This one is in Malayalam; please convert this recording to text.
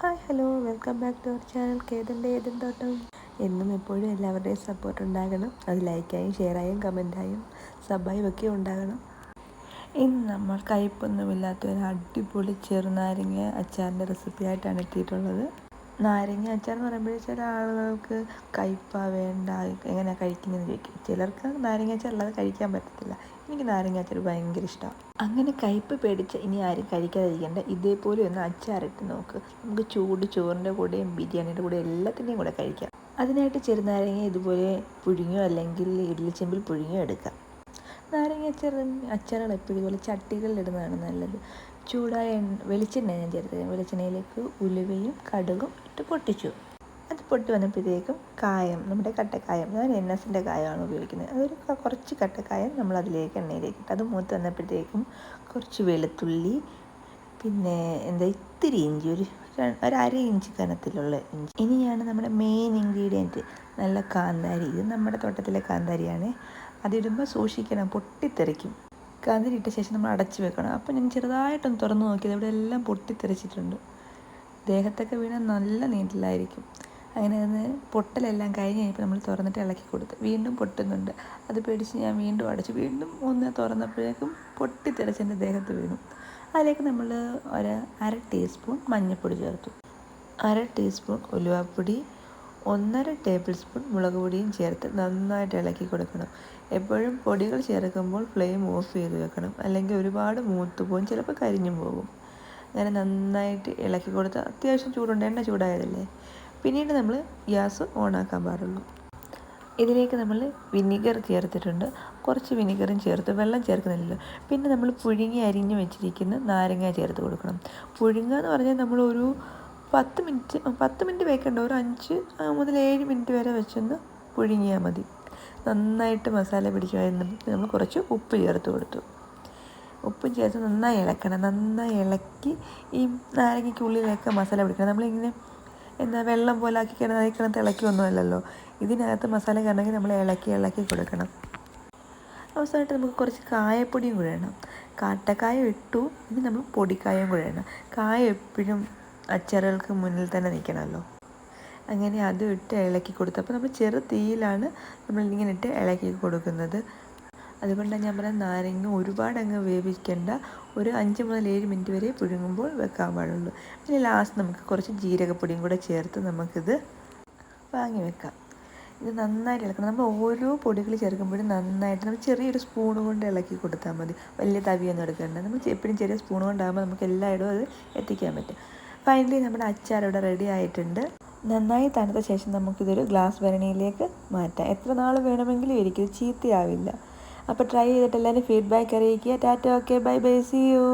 Hi hello. Welcome back to our channel. കേതന്റെ ഏതും തോട്ടം എന്നും എപ്പോഴും എല്ലാവരുടെയും സപ്പോർട്ട് ഉണ്ടാകണം. അത് ലൈക്കായും ഷെയറായും കമന്റായും സബായും ഒക്കെ ഉണ്ടാകണം. ഇന്ന് നമ്മൾ കയ്പൊന്നുമില്ലാത്ത ഒരു അടിപൊളി ചെറുനാരങ്ങ അച്ചാറിന്റെ റെസിപ്പി ആയിട്ടാണ് എത്തിയിട്ടുള്ളത്. നാരങ്ങ അച്ചാർ എന്ന് പറയുമ്പോൾ ചില ആളുകൾക്ക് കയ്പ വേണ്ട എങ്ങനെ കഴിക്കുന്നതെന്ന് ചോദിക്കും. ചിലർക്ക് നാരങ്ങ അച്ചാർ അല്ലാതെ കഴിക്കാൻ പറ്റത്തില്ല. എനിക്ക് നാരങ്ങ അച്ചാർ ഭയങ്കര ഇഷ്ടമാണ് അങ്ങനെ കയ്പ് പേടിച്ച് ഇനി ആരും കഴിക്കാതിരിക്കേണ്ട. ഇതേപോലെ ഒന്ന് അച്ചാറിട്ട് നോക്ക്. നമുക്ക് ചൂട് ചോറിന്റെ കൂടെയും ബിരിയാണിയുടെ കൂടെ എല്ലാത്തിന്റെയും കൂടെ കഴിക്കാം. അതിനായിട്ട് ചെറുനാരങ്ങ ഇതുപോലെ പുഴുങ്ങിയോ അല്ലെങ്കിൽ ഇഡ്ലിച്ചെമ്പിൽ പുഴുങ്ങിയോ എടുക്കാം. നാരങ്ങ അച്ചാർ അച്ചാറുകൾ എപ്പോഴും ഇതുപോലെ ചട്ടികളിലിടുന്നതാണ് നല്ലത്. ചൂടായ വെളിച്ചെണ്ണ ഞാൻ ചേർത്ത് വെളിച്ചെണ്ണയിലേക്ക് ഉലുവയും കടുകും ഇട്ട് പൊട്ടിച്ചു. അത് പൊട്ടി വന്നപ്പോഴത്തേക്കും കായം നമ്മുടെ കട്ടക്കായം ഞാൻ എൻ എസിന്റെ കായമാണ് ഉപയോഗിക്കുന്നത്. അതൊരു കുറച്ച് കട്ടക്കായം നമ്മൾ അതിലേക്ക് എണ്ണയിലേക്ക് ഇട്ട് അത് മൂത്ത് വന്നപ്പോഴത്തേക്കും കുറച്ച് വെളുത്തുള്ളി പിന്നെ എന്താ ഇത്തിരി ഇഞ്ചി ഒരു ഒരു അര ഇഞ്ച് കനത്തിലുള്ള ഇഞ്ചി. ഇനിയാണ് നമ്മുടെ മെയിൻ ഇൻഗ്രീഡിയന്റ് നല്ല കാന്താരി. ഇത് നമ്മുടെ തോട്ടത്തിലെ കാന്താരിയാണ്. അതിടുമ്പോൾ സൂക്ഷിക്കണം പൊട്ടിത്തെറിക്കും. കാന്താരി ഇട്ട ശേഷം നമ്മൾ അടച്ചു വെക്കണം. അപ്പോൾ ഞാൻ ചെറുതായിട്ടൊന്ന് തുറന്നു നോക്കിയത് ഇവിടെ എല്ലാം പൊട്ടിത്തെറിച്ചിട്ടുണ്ട്. ദേഹത്തൊക്കെ വീണ് നല്ല നീറ്റലായിരിക്കും അങ്ങനെ അത് പൊട്ടലെല്ലാം കഴിഞ്ഞ് കഴിഞ്ഞപ്പോൾ നമ്മൾ തുറന്നിട്ട് ഇളക്കി കൊടുത്ത് വീണ്ടും പൊട്ടുന്നുണ്ട്. അത് പേടിച്ച് ഞാൻ വീണ്ടും അടച്ചു വീണ്ടും ഒന്ന് തുറന്നപ്പോഴേക്കും പൊട്ടിത്തെറിച്ച് എന്റെ ദേഹത്ത് വീണു. അതിലേക്ക് നമ്മൾ ഒരു അര ടീസ്പൂൺ മഞ്ഞൾപ്പൊടി ചേർത്തു. അര ടീസ്പൂൺ ഉലുവാപ്പൊടി ഒന്നര ടേബിൾ സ്പൂൺ മുളക് പൊടിയും ചേർത്ത് നന്നായിട്ട് ഇളക്കി കൊടുക്കണം. എപ്പോഴും പൊടികൾ ചേർക്കുമ്പോൾ ഫ്ലെയിം ഓഫ് ചെയ്ത് വെക്കണം. അല്ലെങ്കിൽ ഒരുപാട് മൂത്ത് പോകും ചിലപ്പോൾ കരിഞ്ഞു പോകും. അങ്ങനെ നന്നായിട്ട് ഇളക്കി കൊടുത്ത് അത്യാവശ്യം ചൂടുണ്ട് എണ്ണ ചൂടായതല്ലേ? പിന്നീട് നമ്മൾ ഗ്യാസ് ഓണാക്കാൻ പാടുള്ളൂ. ഇതിലേക്ക് നമ്മൾ വിനിഗർ ചേർത്തിട്ടുണ്ട്. കുറച്ച് വിനിഗറും ചേർത്ത് വെള്ളം ചേർക്കുന്നില്ലല്ലോ. പിന്നെ നമ്മൾ പുഴുങ്ങി അരിഞ്ഞ് വെച്ചിരിക്കുന്ന നാരങ്ങ ചേർത്ത് കൊടുക്കണം. പുഴുങ്ങ എന്ന് പറഞ്ഞാൽ നമ്മളൊരു പത്ത് മിനിറ്റ് പത്ത് മിനിറ്റ് വെക്കേണ്ട ഒരു അഞ്ച് മുതൽ ഏഴ് മിനിറ്റ് വരെ വെച്ചൊന്ന് പുഴുങ്ങിയാൽ മതി. നന്നായിട്ട് മസാല പിടിച്ചു നമ്മൾ കുറച്ച് ഉപ്പ് ചേർത്ത് കൊടുത്തു. ഉപ്പും ചേർത്ത് നന്നായി ഇളക്കണം. നന്നായി ഇളക്കി ഈ നാരങ്ങയ്ക്കുള്ളിലൊക്കെ മസാല പിടിക്കണം. നമ്മളിങ്ങനെ എന്താ വെള്ളം പോലെ ആക്കി കിടന്ന് കിടന്ന് ഇളക്കിയൊന്നുമല്ലല്ലോ. ഇതിനകത്ത് മസാല കിടന്നെങ്കിൽ നമ്മൾ ഇളക്കി ഇളക്കി കൊടുക്കണം. അവസാനമായിട്ട് നമുക്ക് കുറച്ച് കായപ്പൊടിയും കൂടെ ഇടണം. കാട്ടക്കായ ഇട്ടു. ഇനി നമ്മൾ പൊടിക്കായും കൂടെ ഇടണം. കായ എപ്പോഴും അച്ചാറുകൾക്ക് മുന്നിൽ തന്നെ നിൽക്കണമല്ലോ. അങ്ങനെ അതും ഇട്ട് ഇളക്കി കൊടുത്തു അപ്പോൾ നമ്മൾ ചെറു തീയിലാണ് നമ്മൾ ഇങ്ങനെ ഇട്ട് ഇളക്കി കൊടുക്കുന്നത്. അതുകൊണ്ടാണ് ഞാൻ പറയാം നാരങ്ങ ഒരുപാട് അങ്ങ് വേവിക്കേണ്ട ഒരു അഞ്ച് മുതൽ ഏഴ് മിനിറ്റ് വരെ പുഴുങ്ങുമ്പോൾ വെക്കാൻ പാടുള്ളൂ. പിന്നെ ലാസ്റ്റ് നമുക്ക് കുറച്ച് ജീരകപ്പൊടിയും കൂടെ ചേർത്ത് നമുക്കിത് വാങ്ങി വെക്കാം. ഇത് നന്നായിട്ട് ഇളക്കണം. നമ്മൾ ഓരോ പൊടികൾ ചേർക്കുമ്പോഴും നന്നായിട്ട് നമ്മൾ ചെറിയൊരു സ്പൂൺ കൊണ്ട് ഇളക്കി കൊടുത്താൽ മതി. വലിയ തവിയൊന്നും എടുക്കേണ്ട. നമ്മൾ എപ്പോഴും ചെറിയ സ്പൂൺ കൊണ്ടാകുമ്പോൾ നമുക്ക് എല്ലായിടവും അത് എത്തിക്കാൻ പറ്റും. ഫൈനലി നമ്മുടെ അച്ചാർ ഇവിടെ റെഡി ആയിട്ടുണ്ട്. നന്നായി തണുത്ത ശേഷം നമുക്കിതൊരു ഗ്ലാസ് ഭരണിയിലേക്ക് മാറ്റാം. എത്ര നാൾ വേണമെങ്കിലും ഇരിക്കും. ചീത്തയാവില്ല. അപ്പോൾ ട്രൈ ചെയ്തിട്ട് എല്ലാവരും ഫീഡ്ബാക്ക് അറിയിക്കുക. Tata okay bye bye see you